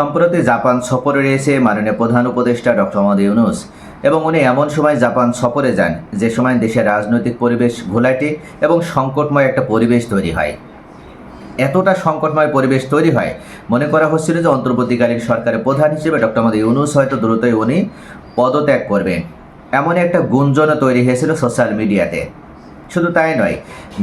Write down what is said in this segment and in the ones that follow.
সম্প্রতি জাপান সফরে রয়েছে মাননীয় প্রধান উপদেষ্টা ডক্টর মোহাম্মদ ইউনুস এবং উনি এমন সময় জাপান সফরে যান, যে সময় দেশের রাজনৈতিক পরিবেশ ঘোলাটে এবং সংকটময় একটা পরিবেশ তৈরি হয়। এতটা সংকটময় পরিবেশ তৈরি হয়, মনে করা হচ্ছিল যে অন্তর্বর্তীকালীন সরকারের প্রধান হিসেবে ডক্টর মোহাম্মদ ইউনুস হয়তো দ্রুতই উনি পদত্যাগ করবেন। এমন একটা গুঞ্জনও তৈরি হয়েছিল সোশ্যাল মিডিয়াতে। শুধু তাই নয়,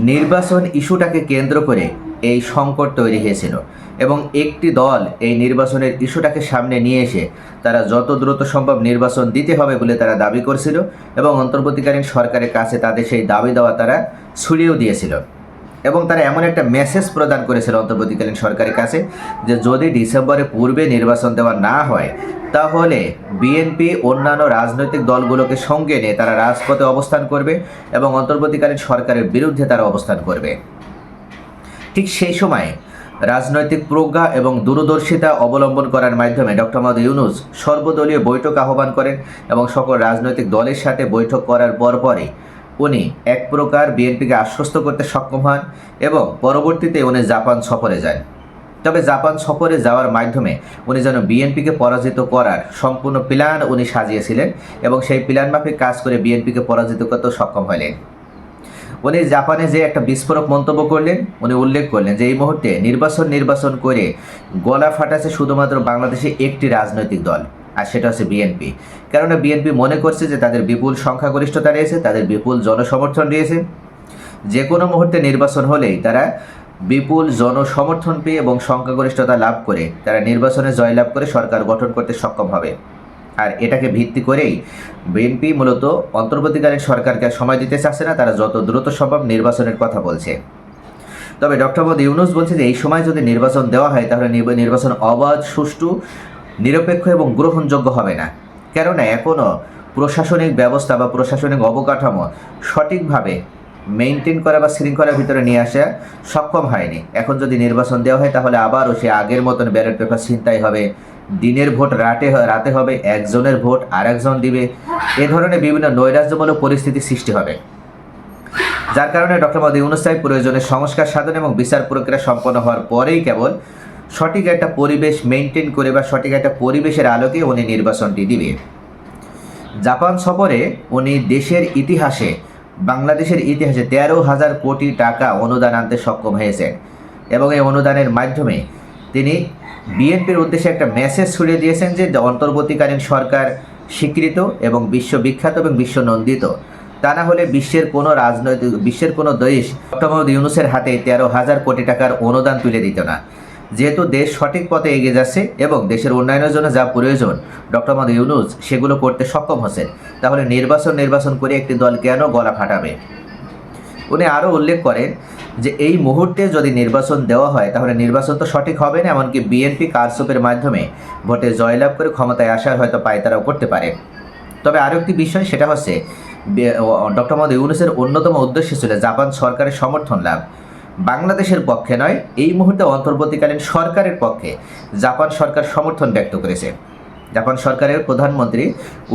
নির্বাচন ইস্যুটাকে কেন্দ্র করে এই সংকট তৈরি হয়েছিল এবং একটি দল এই নির্বাচনের ইস্যুটাকে সামনে নিয়ে এসে তারা যত দ্রুত সম্ভব নির্বাচন দিতে হবে বলে তারা দাবি করছিল এবং অন্তর্বর্তীকালীন সরকারের কাছে তাদের সেই দাবি দেওয়া তারা ছুড়িয়েও দিয়েছিল। এবং তারা এমন একটা মেসেজ প্রদান করেছিল অন্তর্বর্তীকালীন সরকারের কাছে যে যদি ডিসেম্বরের পূর্বে নির্বাচন দেওয়া না হয়, তাহলে বিএনপি অন্যান্য রাজনৈতিক দলগুলোকে সঙ্গে নিয়ে তারা রাজপথে অবস্থান করবে এবং অন্তর্বর্তীকালীন সরকারের বিরুদ্ধে তারা অবস্থান করবে। ঠিক সেই সময়ে রাজনৈতিক প্রজ্ঞা এবং দূরদর্শিতা অবলম্বন করার মাধ্যমে ডক্টর মোহাম্মদ ইউনুস সর্বদলীয় বৈঠক আহ্বান করেন এবং সকল রাজনৈতিক দলের সাথে বৈঠক করার পরপরই উনি এক প্রকার বিএনপিকে আশ্বস্ত করতে সক্ষম হন এবং পরবর্তীতে উনি জাপান সফরে যান। তবে জাপান সফরে যাওয়ার মাধ্যমে উনি যেন বিএনপিকে পরাজিত করার সম্পূর্ণ প্ল্যান উনি সাজিয়েছিলেন এবং সেই প্ল্যান মাফিক কাজ করে বিএনপিকে পরাজিত করতে সক্ষম হলেন। উনি জাপানে যে একটা বিস্ফোরক মন্তব্য করলেন, উনি উল্লেখ করলেন যে এই মুহূর্তে নির্বাচন নির্বাচন করে গলা ফাটাচ্ছে শুধুমাত্র বাংলাদেশে একটি রাজনৈতিক দল, আর সেটা হচ্ছে বিএনপি। কেননা বিএনপি মনে করছে যে তাদের বিপুল সংখ্যাগরিষ্ঠতা রয়েছে, তাদের বিপুল জনসমর্থন রয়েছে। যে কোনো মুহূর্তে নির্বাচন হলেই তারা বিপুল জনসমর্থন পেয়ে এবং সংখ্যাগরিষ্ঠতা লাভ করে, তারা নির্বাচনে জয়লাভ করে সরকার গঠন করতে সক্ষম হবে। আর এটাকে ভিত্তি করেই বিএনপি মূলত অন্তর্বর্তীকালীন সরকারকে সময় দিতে চাচ্ছে না, তারা যত দ্রুত সম্ভব নির্বাচনের কথা বলছে। তবে ডক্টর মোহাম্মদ ইউনুস বলছে যে, এই সময় যদি নির্বাচন দেওয়া হয়, তাহলে নির্বাচন অবাধ, সুষ্ঠু, নিরপেক্ষ এবং গ্রহণযোগ্য হবে না। কেননা এখনও প্রশাসনিক ব্যবস্থা বা প্রশাসনিক অবকাঠামো সঠিকভাবে মেনটেন করা বা শৃঙ্খলার ভিতরে নিয়ে আসা সক্ষম হয়নি। এখন যদি নির্বাচন দেওয়া হয়, তাহলে আবারও সে আগের মতন ব্যালট পেপার ছিনতাই হবে। দিনের ভোট রাতে রাতে হবে, একজনের ভোট আরেকজন দিবে। এ ধরনের বিভিন্ন নৈরাজ্যমূলক পরিস্থিতি সৃষ্টি হবে। যার কারণে ডক্টর মোদী ইউনুস সাহেব প্রয়োজনে সংস্কার, সাধন এবং বিচার প্রক্রিয়া সম্পন্ন হওয়ার পরেই কেবল সঠিক একটা পরিবেশ মেনটেন করে বা সঠিক একটা পরিবেশের আলোকে উনি নির্বাচনটি দিবে। জাপান সফরে উনি দেশের ইতিহাসে, বাংলাদেশের ইতিহাসে তেরো হাজার কোটি টাকা অনুদান আনতে সক্ষম হয়েছেন এবং এই অনুদানের মাধ্যমে তিনি বিএনপির উদ্দেশ্যে একটা মেসেজ ছড়িয়ে দিয়েছেন যে অন্তর্বর্তীকালীন সরকার স্বীকৃত এবং বিশ্ববিখ্যাত এবং বিশ্বনন্দিত। তা না হলে বিশ্বের কোনো রাজনৈতিক, বিশ্বের কোনো দেশ ডক্টর ইউনুসের হাতে তেরো হাজার কোটি টাকার অনুদান তুলে দিত না। যেহেতু দেশ সঠিক পথে এগিয়ে যাচ্ছে এবং দেশের উন্নয়নের জন্য যা প্রয়োজন, ডক্টর মোহাম্মদ ইউনুস সেগুলো করতে সক্ষম হচ্ছেন। তাহলে নির্বাচন নির্বাচন করে একটি দল কেন গলা ফাটাবে? উনি আরও উল্লেখ করেন যে এই মুহূর্তে যদি নির্বাচন দেওয়া হয়, তাহলে নির্বাচন তো সঠিক হবে না, এমনকি বিএনপি কারসুপের মাধ্যমে ভোটে জয়লাভ করে ক্ষমতায় আসার হয়তো পায়তারাও করতে পারে। তবে আরও একটি বিষয়, সেটা হচ্ছে ডক্টর মোহাম্মদ ইউনুসের অন্যতম উদ্দেশ্য ছিল জাপান সরকারের সমর্থন লাভ। বাংলাদেশের পক্ষে নয়, এই মুহূর্তে অন্তর্বর্তীকালীন সরকারের পক্ষে জাপান সরকার সমর্থন ব্যক্ত করেছে। জাপান সরকারের প্রধানমন্ত্রী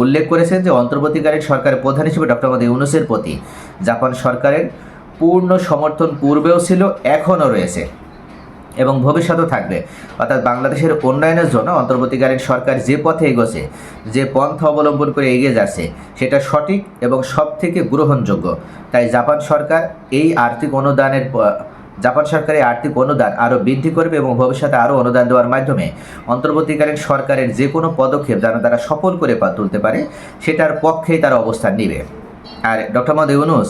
উল্লেখ করেছেন যে অন্তর্বর্তীকালীন সরকারের প্রধান হিসেবে ডক্টর মোদী ইউনুসের প্রতি জাপান সরকারের পূর্ণ সমর্থন পূর্বেও ছিল, এখনও রয়েছে এবং ভবিষ্যতেও থাকবে। অর্থাৎ বাংলাদেশের উন্নয়নের জন্য অন্তর্বর্তীকালীন সরকার যে পথে এগোছে, যে পন্থা অবলম্বন করে এগিয়ে যাচ্ছে, সেটা সঠিক এবং সব থেকে গ্রহণযোগ্য। তাই জাপান সরকার এই আর্থিক অনুদানের জাপান সরকার এই আর্থিক অনুদান আরও বৃদ্ধি করবে এবং ভবিষ্যতে আরও অনুদান দেওয়ার মাধ্যমে অন্তর্বর্তীকালীন সরকারের যে কোনো পদক্ষেপ যেন তারা সফল করে তুলতে পারে, সেটার পক্ষেই তারা অবস্থান নেবে। আর ডক্টর মোহাম্মদ ইউনুস,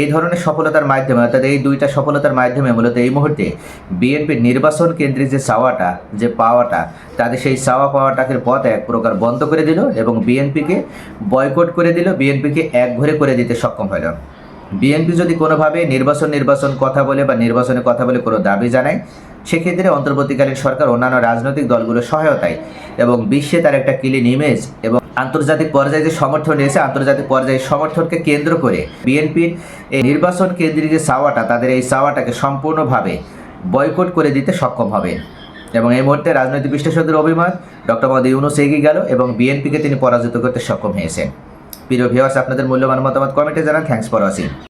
এই ধরনের সফলতার মাধ্যমে, অর্থাৎ এই দুইটা সফলতার মাধ্যমে মূলত এই মুহূর্তে বিএনপির নির্বাচন কেন্দ্রে যে চাওয়াটা, যে পাওয়াটা তাদের সেই চাওয়া পাওয়াটাকে পথ এক প্রকার বন্ধ করে দিল এবং বিএনপিকে বয়কট করে দিল, বিএনপিকে এক ঘরে করে দিতে সক্ষম হলো। বিএনপি যদি কোনোভাবে নির্বাচন নির্বাচন কথা বলে বা নির্বাচনের কথা বলে কোনো দাবি জানায়, সেক্ষেত্রে অন্তর্বর্তীকালীন সরকার অন্যান্য রাজনৈতিক দলগুলোর সহায়তায় এবং বিশ্বে তার একটা ক্লিন ইমেজ এবং আন্তর্জাতিক পর্যায়ে যে সমর্থন রয়েছে আন্তর্জাতিক পর্যায়ে সমর্থনকে কেন্দ্র করে বিএনপির এই নির্বাচন কেন্দ্রিক যে চাওয়াটা, তাদের এই চাওয়াটাকে সম্পূর্ণভাবে বয়কট করে দিতে সক্ষম হবে এবং এই মুহূর্তে রাজনৈতিক বিশ্লেষকদের অভিমত, ডক্টর মোদী ইউনুস এগিয়ে গেল এবং বিএনপিকে তিনি পরাজিত করতে সক্ষম হয়েছেন। প্রিয় ভিউয়ার্স আপনাদের মূল্যবান মতামত কমেন্টে জানান। Thanks for watching